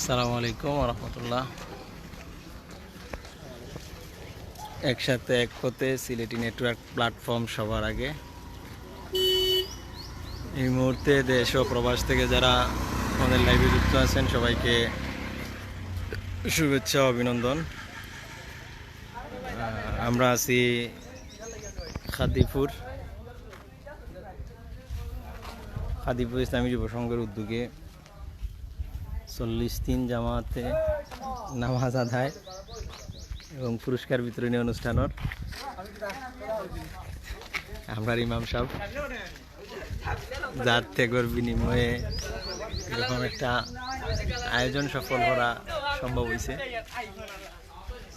আসসালামু আলাইকুম রহমতুল্লাহ। একসাথে এক হতে সিলেটি নেটওয়ার্ক প্ল্যাটফর্ম সবার আগে। এই মুহূর্তে দেশ ও প্রবাস থেকে যারা আমাদের লাইভে যুক্ত আছেন, সবাইকে শুভেচ্ছা অভিনন্দন। আমরা আছি খাদিপুর খাদিপুর ইসলামী যুব সংঘের উদ্যোগে। চল্লিশ দিন জামাতে নামাজ আদায় এবং পুরস্কার বিতরণী অনুষ্ঠানের আমরা ইমাম সাহেব যার ত্যাগর বিনিময়ে এরকম একটা আয়োজন সফল করা সম্ভব হয়েছে।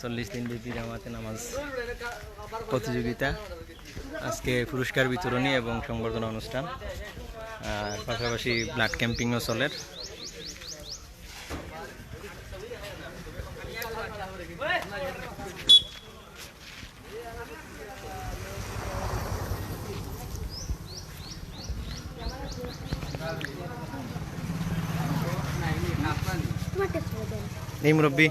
চল্লিশ দিন ব্যাপী জামাতে নামাজ প্রতিযোগিতা, আজকে পুরস্কার বিতরণী এবং সংবর্ধনা অনুষ্ঠান। আর পাশাপাশি ব্লাড ক্যাম্পিংও চলে এই মুরব্বী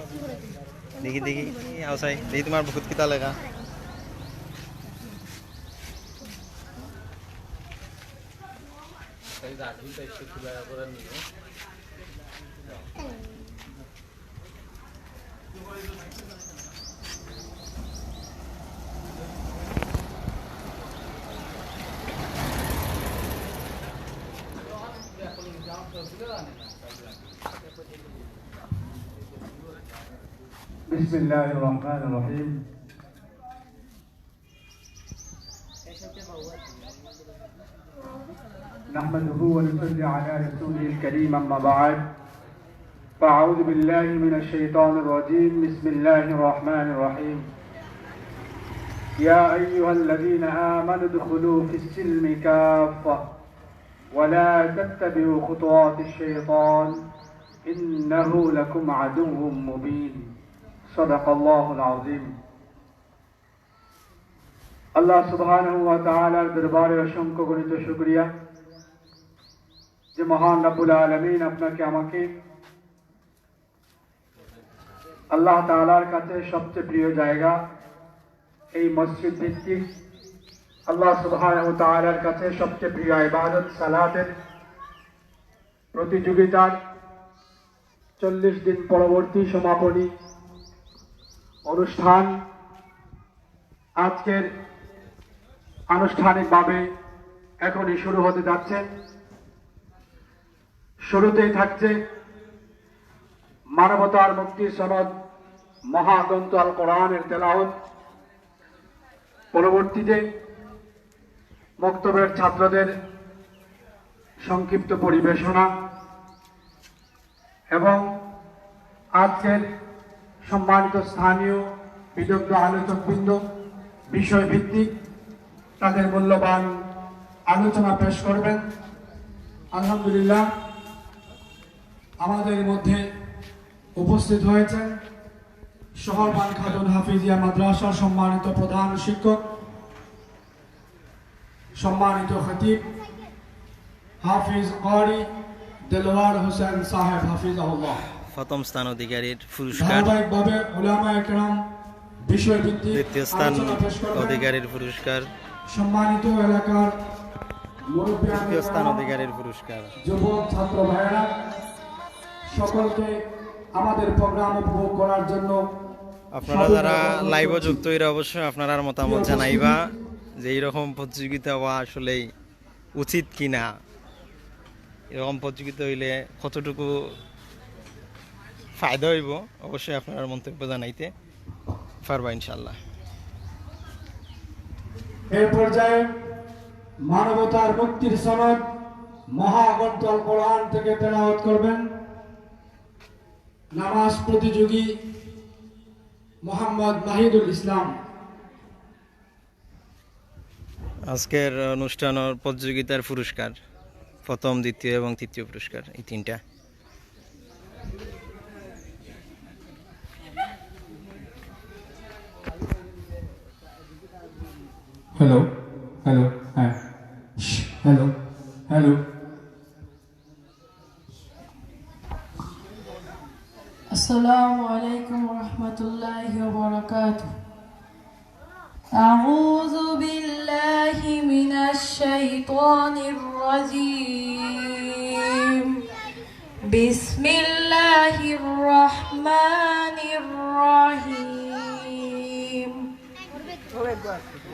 দেখি দেখি আওসাই দেখি তোমার বহুত কিতা লেখা بسم الله الرحمن الرحيم. نحمده ونصلي على رسوله الكريم أما بعد. فأعوذ بالله من الشيطان الرجيم. بسم الله الرحمن الرحيم. يا أيها الذين آمنوا ادخلوا في السلم كافة ولا تتبعوا خطوات الشيطان. إنه لكم عدو مبين. صدق الله العظيم আল্লাহ সুবহানাহু ওয়া তাআলার দরবারে অসংখ্য গণিত শুকরিয়া যে মহান রাব্বুল আলামিন আপনাকে আমাকে আল্লাহ তাআলার কাছে সবচেয়ে প্রিয় জায়গা এই মসজিদ ভিত্তিক আল্লাহ সুবহানাহু ওয়া তাআলার কাছে সবচেয়ে প্রিয় ইবাদত সালাতের প্রতিযোগিতার চল্লিশ দিন পরবর্তী সমাপনী অনুষ্ঠান আজকের আনুষ্ঠানিকভাবে এখনই শুরু হতে যাচ্ছে। শুরুতেই থাকছে মানবতার মুক্তি সনদ মহাগ্রন্থ আল কোরআনের তেলাওয়াত। পরবর্তীতে বক্তব্যের ছাত্রদের সংক্ষিপ্ত পরিবেশনা এবং আজকের সম্মানিত স্থানীয় বিদগ্ধ আলোচকবৃন্দ বিষয় ভিত্তিক তাদের মূল্যবান আলোচনা পেশ করবেন। আলহামদুলিল্লাহ, আমাদের মধ্যে উপস্থিত হয়েছেন শহরবান খাতুন হাফিজিয়া মাদ্রাসার সম্মানিত প্রধান শিক্ষক, সম্মানিত খতিব, হাফিজ করি দেলোয়ার হোসেন সাহেব হাফিজ আল্লাহ প্রথম স্থান অধিকারীর পুরস্কার। দ্বিতীয় স্থান। অধিকারীর পুরস্কার। সম্মানিত এলাকার তৃতীয় স্থান অধিকারীর পুরস্কার। যুবক ছাত্র ভাইয়েরা সকলকে আমাদের প্রোগ্রাম উপভোগ করার জন্য আপনারা যারা লাইভে যুক্ত হইলে অবশ্যই আপনার মতামত জানাইবা যে এইরকম প্রতিযোগিতা হওয়া আসলেই উচিত কিনা। এরকম প্রতিযোগিতা হইলে কতটুকু ফায়দা হইব অবশ্যই আপনার মন্তব্য জানাইতে পারবা ইনশাল্লাহ এই পর্যায়ে মানবতার মুক্তির সনদ মহাগ্রন্থ কোরআন থেকে তেলাওয়াত করবেন। নামাজ প্রতিযোগী মোহাম্মদ মাহিদুল ইসলাম। আজকের অনুষ্ঠানের প্রতিযোগিতার পুরস্কার প্রথম দ্বিতীয় এবং তৃতীয় পুরস্কার এই তিনটা। হ্যালো হ্যালো হ্যাঁ হ্যালো হ্যালো السلام عليكم ورحمة الله وبركاته أعوذ بالله من الشيطان الرجيم بسم الله الرحمن الرحيم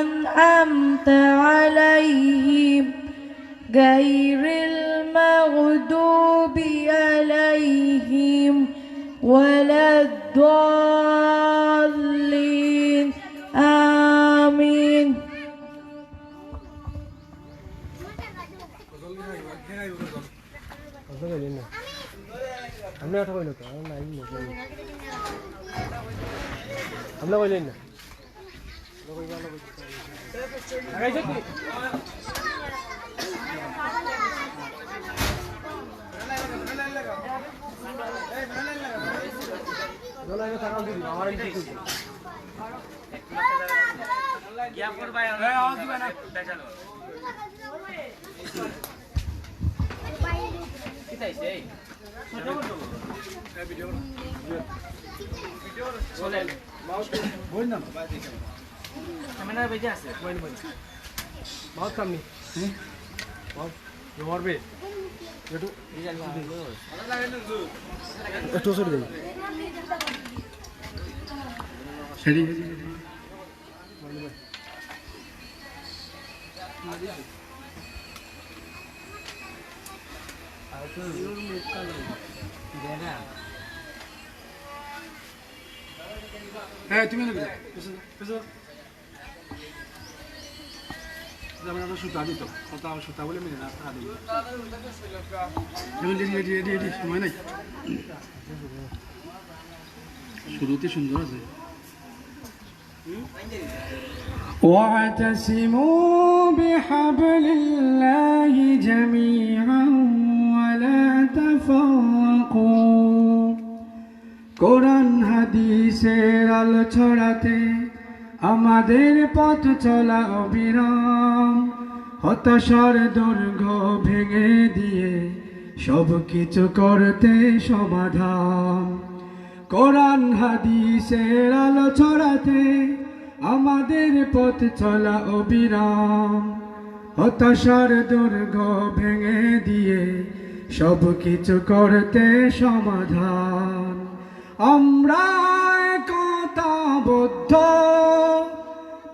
أنعمت عليهم غير المغضوب عليهم ولا الضالين آمين আমরা ওঠা কইল তো আমার क्या कर भाई अरे आओ जी बना बेचारो कितना है छोटो छोटो वीडियो वीडियो बोल ना बाय देखो নাই আমরা কইলেন না বহুত কাম নি বহুত জমার বে। একটু একটু সরে দেই সেটি হ্যাঁ তুমি না আমরা সুতা দিত কথা সুতা বলে মেনে না আদি রেডি রেডি রেডি রেডি সময় নাই শুরুতে সুন্দর আছে واعتصموا بحبل الله جميعا ولا تفرقوا কোরআন হাদিসের আলো ছড়াতে আমাদের পথ চলা অবিরাম, হতাশার দুর্গ ভেঙে দিয়ে সব কিছু করতে সমাধান। কোরআন, হাদিসের আলো ছড়াতে আমাদের পথ চলা অবিরাম, হতাশার দুর্গ ভেঙে দিয়ে সব কিছু করতে সমাধান। আমরা একতাবদ্ধ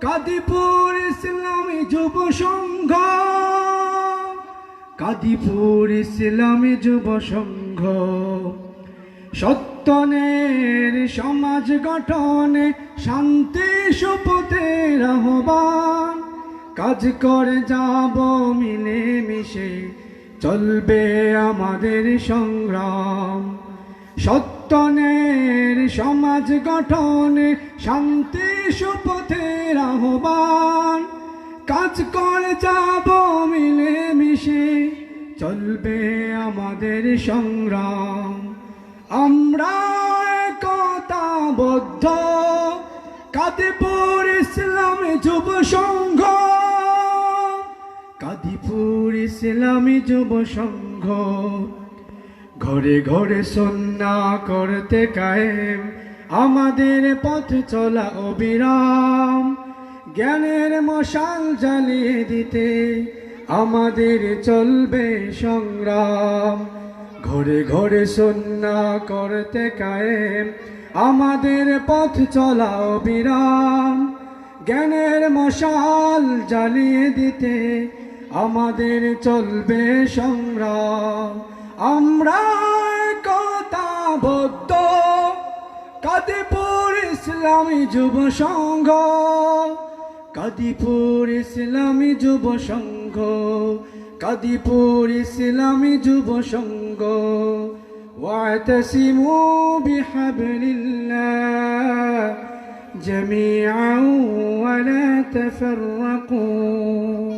কাদিপুর ইসলামী যুব সংঘ। কাদিপুর ইসলামী যুব সংঘ। সত্যনের সমাজ গঠনে শান্তি সুপথের আহ্বান। কাজ করে যাব, মিলে মিশে চলবে আমাদের সংগ্রাম। সত্যনের সমাজ গঠনে, শান্তি, সুপথের আহ্বান। কাজ করে যাব মিলে মিশে চলবে আমাদের সংগ্রাম। আমরা একতাবদ্ধ, কাদিপুর ইসলামী যুব সংঘ। কাদিপুর ইসলামী যুব সংঘ। ঘরে ঘরে সন্না করতে কায়েম। আমাদের পথ চলা অবিরাম। জ্ঞানের মশাল জ্বালিয়ে দিতে আমাদের চলবে সংগ্রাম। ঘরে ঘরে সন্না করতে কায়েম। আমাদের পথ চলা অবিরাম। জ্ঞানের মশাল জ্বালিয়ে দিতে আমাদের চলবে সংগ্রাম। আমরা একতাবদ্ধ কাদিপুর ইসলামী যুব সংঘ কাদিপুর ইসলামী যুব সংঘ কাদিপুর ইসলামী যুব সংঘ ওয়া واعتصموا بحبل الله جميعا ولا تفرقوا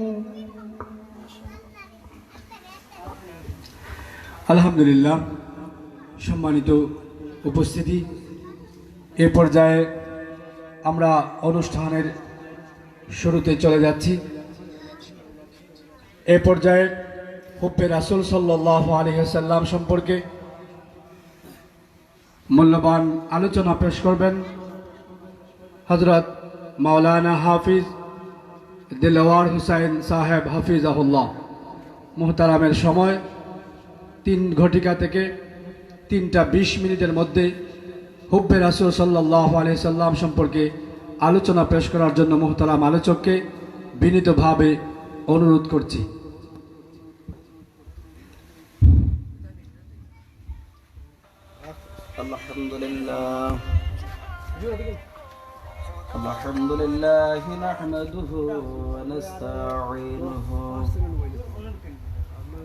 আলহামদুলিল্লাহ, সম্মানিত উপস্থিতি। এ পর্যায়ে আমরা অনুষ্ঠানের শুরুতে চলে যাচ্ছি। এ পর্যায়ে হুপ্পে রাসুল সাল্লাহ আলহিহাল্লাম সম্পর্কে মূল্যবান আলোচনা পেশ করবেন। হজরত মাওলানা হাফিজ দিলওয়ার হুসাইন সাহেব হাফিজ হাফিজাহুল্লাহ, মোহতারামের সময়। তিন ঘটিকা থেকে তিনটা বিশ মিনিটের মধ্যে হুব্বে রাসুল সাল্লাহ আলিয়া সাল্লাম সম্পর্কে আলোচনা পেশ করার জন্য মোহতারাম আলোচককে বিনীতভাবে অনুরোধ করছি الحمد لله الحمد لله نحمده ونستعينه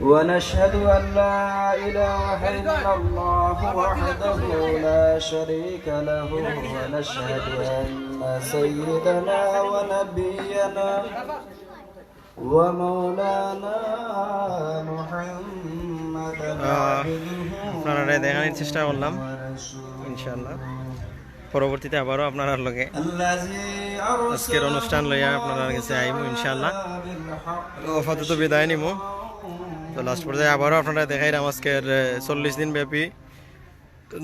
ونشهد أن لا إله إلا الله وحده لا شريك له ونشهد أن سيدنا ونبينا ومولانا محمدا আপনারা দেখানোর চেষ্টা করলাম ইনশাআল্লাহ পরবর্তীতে আবারও আপনারা লগে আজকের অনুষ্ঠান লইয়া আপনারা কাছে আইমু ইনশাল্লাহ আপাতত বিদায় নিমু। তো লাস্ট পর্যায়ে আবারও আপনারা দেখাইলাম আজকের চল্লিশ দিন ব্যাপী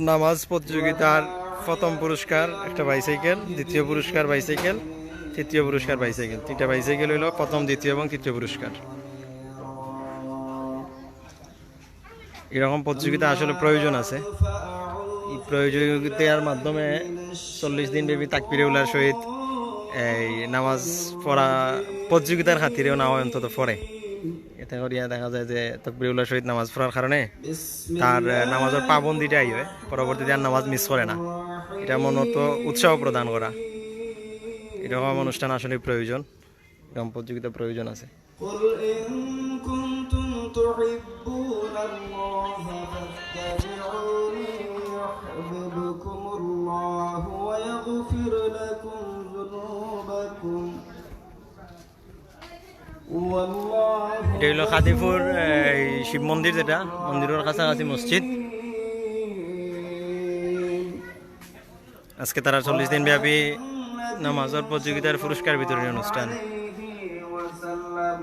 নামাজ প্রতিযোগিতার প্রথম পুরস্কার একটা বাইসাইকেল দ্বিতীয় পুরস্কার বাইসাইকেল তৃতীয় পুরস্কার বাইসাইকেল তিনটা বাইসাইকেল হইল প্রথম দ্বিতীয় এবং তৃতীয় পুরস্কার। এরকম প্রতিযোগিতা আসলে প্রয়োজন আছে। এই প্রতিযোগিতার মাধ্যমে চল্লিশ দিন ব্যাপী তাকবিরে উল্লার সহিত এই নামাজ পড়া প্রতিযোগিতার খাতিরেও না হয় অন্তত পড়ে এতে করিয়া দেখা যায় যে তকবির উল্লার সহিত নামাজ পড়ার কারণে তার আহ, নামাজের পাবন্দিটা আইবে পরবর্তীতে আর নামাজ মিস করে না এটা মনত উৎসাহ প্রদান করা এরকম অনুষ্ঠান আসলে প্রয়োজন এরকম প্রতিযোগিতা প্রয়োজন আছে قل إن كنتم تحبون الله فاتبعوني ويغفر لكم ذنوبكم والله এটা হলো খাদিপুর এই শিব মন্দির যেটা মন্দিরের কাছাকাছি মসজিদ আজকে তারা চল্লিশ দিন ব্যাপী নামাজের প্রতিযোগিতার পুরস্কার বিতরণী অনুষ্ঠান عليه وسلم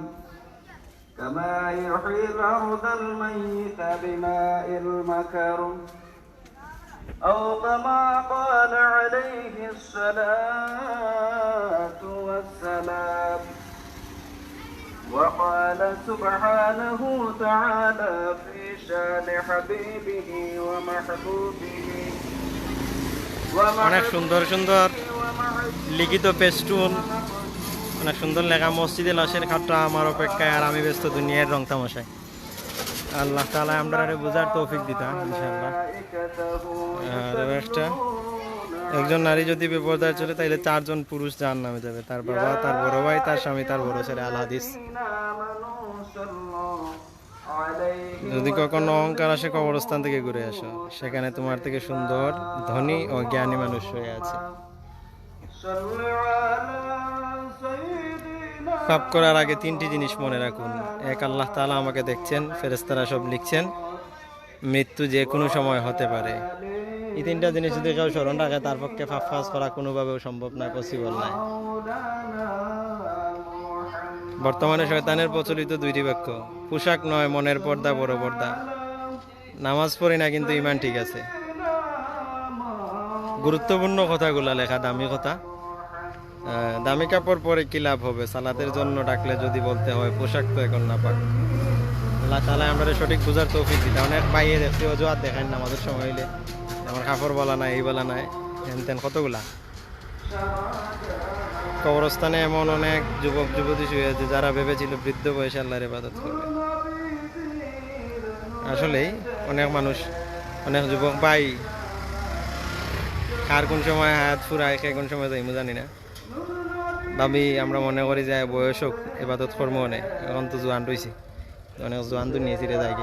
كما يحيي الأرض الميت بماء المكر أو كما قال عليه الصلاة والسلام وقال سبحانه تعالى في شان حبيبه ومحبوبه অনেক সুন্দর সুন্দর লিখিত পেস্টুন অনেক সুন্দর লেখা মসজিদে লাশের খাটটা আমার অপেক্ষায় আর আমি ব্যস্ত দুনিয়ার রং তামাশায় আল্লাহ তালা আমরা আরে বোঝার তৌফিক দিতাম ইনশাআল্লাহ। আর একটা, একজন নারী যদি বিপর্যয় চলে, তাইলে চারজন পুরুষ যার নামে যাবে, তার বাবা, তার বড় ভাই, তার স্বামী, তার বড় ছেলে, আল হাদিস। যদি কখনো অহংকার আসে, কবরস্থান থেকে ঘুরে আসো, সেখানে তোমার থেকে সুন্দর, ধনী ও জ্ঞানী মানুষ হয়ে আছে। পাপ করার আগে তিনটি জিনিস মনে রাখুন। এক, আল্লাহ তালা আমাকে দেখছেন ফেরেস্তারা সব লিখছেন, মৃত্যু যে কোনো সময় হতে পারে। এই তিনটা জিনিস যদি কেউ স্মরণ রাখে, তার পক্ষে ফাঁস ফাঁস করা কোনোভাবেও সম্ভব নয় পসিবল নয় বর্তমানে শয়তানের প্রচলিত দুইটি বাক্য, পোশাক নয়, মনের পর্দা বড় পর্দা। নামাজ পড়ি না, কিন্তু ইমান ঠিক আছে। গুরুত্বপূর্ণ কথাগুলা লেখা দামি কথা। দামি কাপড় পরে কি লাভ হবে? সালাতের জন্য ডাকলে যদি বলতে হয়, পোশাক তো এখন না পাক আল্লাহ তালা আমরা সঠিক বুঝার তৌফিক দিতে। অনেক পাইয়ে দেখছি অজুহাত দেখান না আমাদের সময় হইলে। আমার কাপড় বলা নাই, এই বলা নাই হেন তেন কতগুলা? কবরস্থানে এমন অনেক যুবক, যুবতী শুয়ে আছে, যারা ভেবেছিল বৃদ্ধ বয়সে আল্লাহর ইবাদত করবে। আসলেই অনেক মানুষ, অনেক যুবক ভাই, কার কোন সময় হায়াত ফুরায়, কে কোন সময় যাই যাইমু জানি না। ভাবি আমরা মনে করি যে বয়স হোক এবাদত কর্ম অনেক এখন তো জোয়ান রয়েছি অনেক জোয়ান তো নিয়ে ফিরে যায়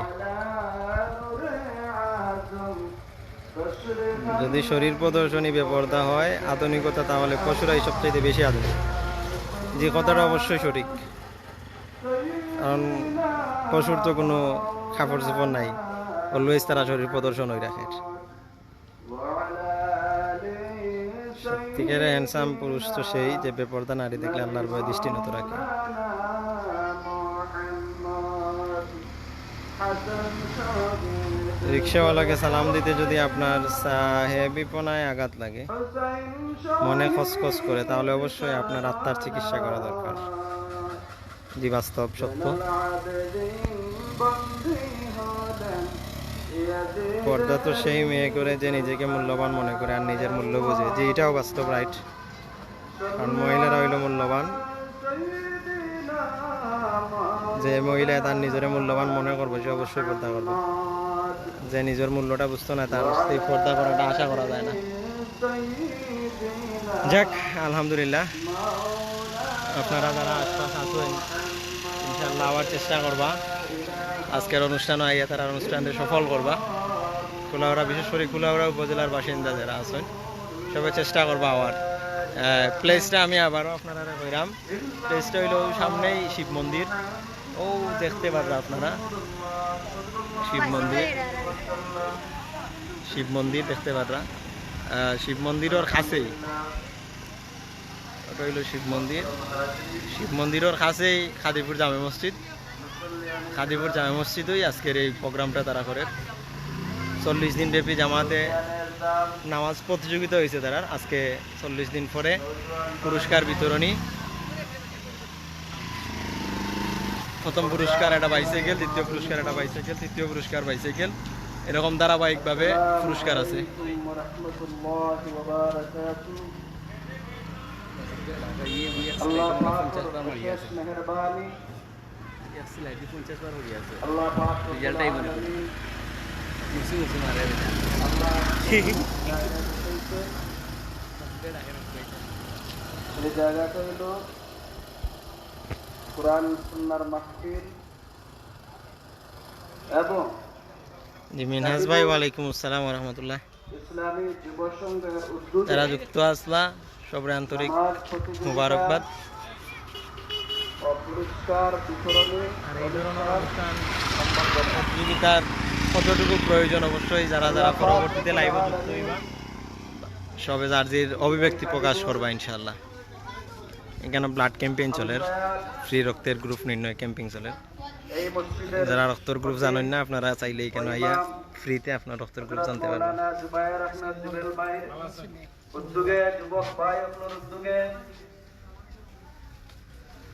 যদি শরীর প্রদর্শনী বেপর্দা হয়, আধুনিকতা তাহলে পশুরাই সবচাইতে বেশি আধুনিক। যে কথাটা অবশ্যই সঠিক। কারণ পশুর তো কোনো খাবার চোপড় নাই। অলওয়েজ তারা শরীর প্রদর্শন হয়ে রাখে সত্যিকারে হ্যান্ডসাম পুরুষ তো সেই যে বেপর্দা নারী দেখলে আল্লাহর ভয় দৃষ্টি নত রাখে। রিক্সাওয়ালাকে সালাম দিতে যদি আপনার সাহেবিপনায় আঘাত লাগে, মনে খসখস করে, তাহলে অবশ্যই আপনার আত্মার চিকিৎসা করা দরকার। জি, বাস্তব সত্য। পর্দা তো সেই মেয়ে করে যে নিজেকে মূল্যবান মনে করে আর নিজের মূল্য বোঝে, যে এটাও বাস্তব রাইট কারণ মহিলারা হইল মূল্যবান। যে মহিলা তার নিজের মূল্যবান মনে করবে, সে অবশ্যই পর্দা করবে। যে নিজের মূল্যটা বুঝতো না, তার সেই পর্দা করাটা আশা করা যায় না। যাক, আলহামদুলিল্লাহ। আপনারা যারা আশপাশ আছেন ইনশাল্লাহ আবার চেষ্টা করবা। আজকের অনুষ্ঠান আইয়া তারা অনুষ্ঠানটা সফল করবা। কুলাউড়া বিশেষ করে কুলাউড়া উপজেলার বাসিন্দা যারা আছেন সবাই চেষ্টা করবা আবার প্লেসটা আমি আবারও আপনারা কইরাম। প্লেসটা হইল সামনেই শিব মন্দির। ও দেখতে পারবে আপনারা। শিব মন্দির। শিব মন্দির দেখতে আহ, শিব মন্দিরের কাছেই। ওটা হইল শিব মন্দির। শিব মন্দিরের কাছেই খাদিপুর জামে মসজিদ। খাদিপুর জামে মসজিদই আজকের এই প্রোগ্রামটা তারা করে। চল্লিশ দিন ব্যাপী জামাতে নামাজ প্রতিযোগিতা হয়েছে তারা আজকে চল্লিশ দিন পরে পুরস্কার বিতরণী। প্রথম পুরস্কার একটা বাইসাইকেল দ্বিতীয় পুরস্কার একটা বাইসাইকেল তৃতীয় পুরস্কার বাইসাইকেল এরকম ধারাবাহিকভাবে পুরস্কার আছে। আল্লাহ পাক বিশেষ মেহেরবানি আল্লাহ পাক রিজাল্টটাই মনে করি এই জায়গাটা হলো কোরআন সুন্নার মাহফিল এবং জি মিনহাজ ভাই ওয়ালাইকুম আসসালাম রহমতুল্লাহ ইসলামী যুব সংঘের উদ্যোগে যারা যুক্ত আসলা সবরে আন্তরিক মুবারকবাদ পুরস্কার বিতরণী প্রতিযোগিতার কতটুকু প্রয়োজন অবশ্যই যারা যারা পরবর্তীতে লাইভে যুক্ত হইবা সবে যে অভিব্যক্তি প্রকাশ করবা ইনশাল্লাহ এখানে ব্লাড ক্যাম্পেইন চলে ফ্রি রক্তের গ্রুপ নির্ণয় ক্যাম্পিং চলে। যারা রক্তের গ্রুপ জানেন না আপনারা চাইলে এখানে আইয়া ফ্রিতে আপনার রক্তের গ্রুপ জানতে পারবেন। উদ্যোগে যুবক ভাই আপনার উদ্যোগে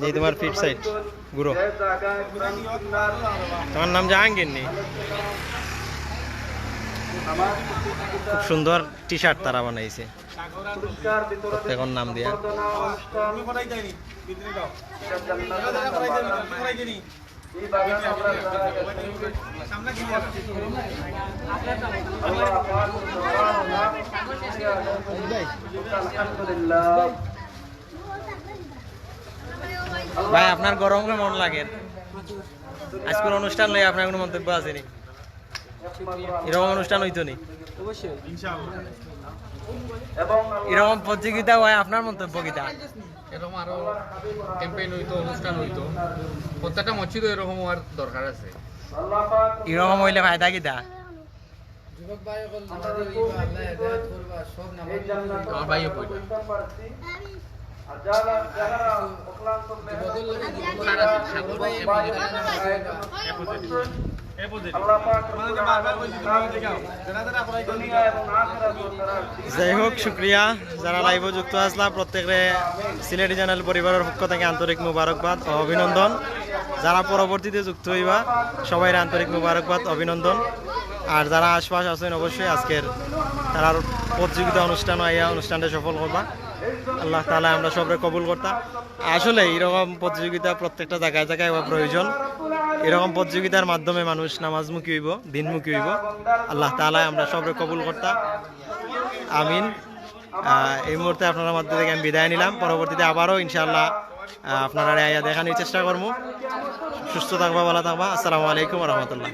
যে তোমার ফিট সাইড গুরু তোমার নাম জাহাঙ্গীর নেই খুব সুন্দর টি শার্ট তারা বানাইছে প্রত্যেকের নাম দিয়া সম্বর্ধনা অনুষ্ঠান এটা জান্নাতের বাগান। এই বাগান আমরা যারা গেছি, আল্লাহ পাক সুবহানাহু ওয়া তাআলা আলহামদুলিল্লাহ ভাই আপনার গরম কেমন লাগে। আজকের অনুষ্ঠান লই আপনার কোনো মন্তব্য আছে নি? এরকম অনুষ্ঠান হইতো নি? এবং এরকম প্রতিযোগিতা হয় আপনার মন্তব্য কিতা? এরকম আরও ক্যাম্পেইন হইতো অনুষ্ঠান হইতো। প্রত্যেকটা মসজিদও এরকম হওয়ার দরকার আছে। এরকম হইলে ফায়দা কিতা? আমরা তারা যাই হোক শুক্রিয়া যারা লাইভে যুক্ত আসলা প্রত্যেকে সিলেটি চ্যানেল পরিবারের পক্ষ থেকে আন্তরিক মুবারকবাদ ও অভিনন্দন যারা পরবর্তীতে যুক্ত হইবা সবাই আন্তরিক মুবারকবাদ অভিনন্দন আর যারা আশপাশ আছেন অবশ্যই আজকের তারার প্রতিযোগিতা অনুষ্ঠান আইয়া অনুষ্ঠানটা সফল করবা আল্লাহ তাহলে আমরা সবরে কবুল করতাম। আসলে এরকম প্রতিযোগিতা প্রত্যেকটা জায়গায় জায়গায় প্রয়োজন। এরকম প্রতিযোগিতার মাধ্যমে মানুষ নামাজমুখী হইব, দিনমুখী হইব। আল্লাহ তাহলে আমরা সবরে কবুল করতাম। আমিন। এই মুহূর্তে আপনার মধ্যে থেকে আমি বিদায় নিলাম। পরবর্তীতে আবারও ইনশাআল্লাহ আপনারা আইয়া দেখানোর চেষ্টা করব। সুস্থ থাকবা, ভালো থাকবা। আসসালামু আলাইকুম রহমতুল্লাহ।